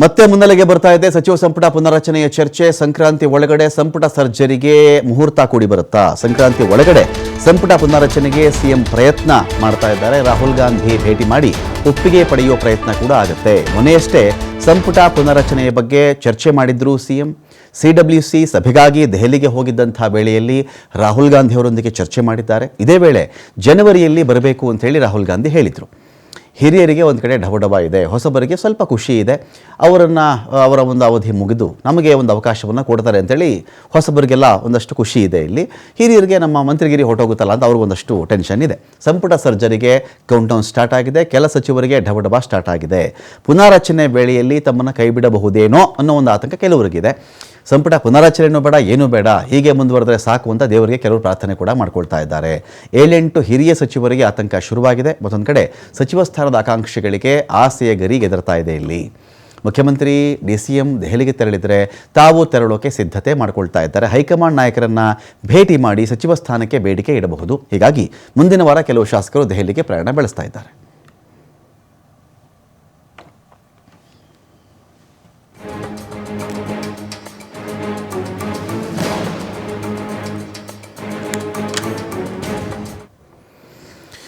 ಮತ್ತೆ ಮುನ್ನೆಲೆಗೆ ಬರ್ತಾ ಇದೆ ಸಚಿವ ಸಂಪುಟ ಪುನರಚನೆಯ ಚರ್ಚೆ. ಸಂಕ್ರಾಂತಿ ಒಳಗಡೆ ಸಂಪುಟ ಸರ್ಜರಿಗೆ ಮುಹೂರ್ತ ಕೂಡಿ ಬರುತ್ತಾ? ಸಂಕ್ರಾಂತಿ ಒಳಗಡೆ ಸಂಪುಟ ಪುನರಚನೆಗೆ ಸಿಎಂ ಪ್ರಯತ್ನ ಮಾಡ್ತಾ ಇದ್ದಾರೆ. ರಾಹುಲ್ ಗಾಂಧಿ ಭೇಟಿ ಮಾಡಿ ಒಪ್ಪಿಗೆ ಪಡೆಯುವ ಪ್ರಯತ್ನ ಕೂಡ ಆಗುತ್ತೆ. ಮೊನ್ನೆಯಷ್ಟೇ ಸಂಪುಟ ಪುನರಚನೆಯ ಬಗ್ಗೆ ಚರ್ಚೆ ಮಾಡಿದ್ರು ಸಿಎಂ. ಸಿಡಬ್ಲ್ಯೂಸಿ ಸಭೆಗಾಗಿ ದೆಹಲಿಗೆ ಹೋಗಿದ್ದಂಥ ವೇಳೆಯಲ್ಲಿ ರಾಹುಲ್ ಗಾಂಧಿ ಅವರೊಂದಿಗೆ ಚರ್ಚೆ ಮಾಡಿದ್ದಾರೆ. ಇದೇ ವೇಳೆ ಜನವರಿಯಲ್ಲಿ ಬರಬೇಕು ಅಂತ ಹೇಳಿ ರಾಹುಲ್ ಗಾಂಧಿ ಹೇಳಿದರು. ಹಿರಿಯರಿಗೆ ಒಂದು ಕಡೆ ಢಬಢಬ ಇದೆ. ಹೊಸಬರಿಗೆ ಸ್ವಲ್ಪ ಖುಷಿ ಇದೆ. ಅವರನ್ನು, ಅವರ ಒಂದು ಅವಧಿ ಮುಗಿದು ನಮಗೆ ಒಂದು ಅವಕಾಶವನ್ನು ಕೊಡ್ತಾರೆ ಅಂತೇಳಿ ಹೊಸಬರಿಗೆಲ್ಲ ಒಂದಷ್ಟು ಖುಷಿ ಇದೆ ಇಲ್ಲಿ. ಹಿರಿಯರಿಗೆ ನಮ್ಮ ಮಂತ್ರಿಗಿರಿ ಹೊಟ್ಟೋಗುತ್ತಲ್ಲ ಅಂತ ಅವ್ರಿಗೊಂದಷ್ಟು ಟೆನ್ಷನ್ ಇದೆ. ಸಂಪುಟ ಸರ್ಜರಿಗೆ ಕೌಂಟೌನ್ ಸ್ಟಾರ್ಟ್ ಆಗಿದೆ. ಕೆಲ ಸಚಿವರಿಗೆ ಢಬಢಬ ಸ್ಟಾರ್ಟ್ ಆಗಿದೆ. ಪುನಾರಚನೆ ವೇಳೆಯಲ್ಲಿ ತಮ್ಮನ್ನು ಕೈಬಿಡಬಹುದೇನೋ ಅನ್ನೋ ಒಂದು ಆತಂಕ ಕೆಲವರಿಗಿದೆ ಸಂಪುಟ ಪುನರಾಚರಣೆಯೂ ಬೇಡ, ಏನೂ ಬೇಡ. ಹೀಗೆ ಮುಂದುವರೆದ್ರೆ ಸಾಕು ಅಂತ ದೇವರಿಗೆ ಕೆಲವರು ಪ್ರಾರ್ಥನೆ ಕೂಡ ಮಾಡ್ಕೊಳ್ತಾ ಇದ್ದಾರೆ. ಏಳೆಂಟು ಹಿರಿಯ ಸಚಿವರಿಗೆ ಆತಂಕ ಶುರುವಾಗಿದೆ. ಮತ್ತೊಂದು ಕಡೆ ಸಚಿವ ಸ್ಥಾನದ ಆಕಾಂಕ್ಷಿಗಳಿಗೆ ಆಸೆಯ ಗರಿ ಎದುರ್ತಾ ಇದೆ ಇಲ್ಲಿ. ಮುಖ್ಯಮಂತ್ರಿ, ಡಿ ಸಿ ಎಂ ದೆಹಲಿಗೆ ತೆರಳಿದರೆ ತಾವು ತೆರಳೋಕೆ ಸಿದ್ಧತೆ ಮಾಡಿಕೊಳ್ತಾ ಇದ್ದಾರೆ. ಹೈಕಮಾಂಡ್ ನಾಯಕರನ್ನು ಭೇಟಿ ಮಾಡಿ ಸಚಿವ ಸ್ಥಾನಕ್ಕೆ ಬೇಡಿಕೆ ಇಡಬಹುದು. ಹೀಗಾಗಿ ಮುಂದಿನ ವಾರ ಕೆಲವು ಶಾಸಕರು ದೆಹಲಿಗೆ ಪ್ರಯಾಣ ಬೆಳೆಸ್ತಾ ಇದ್ದಾರೆ.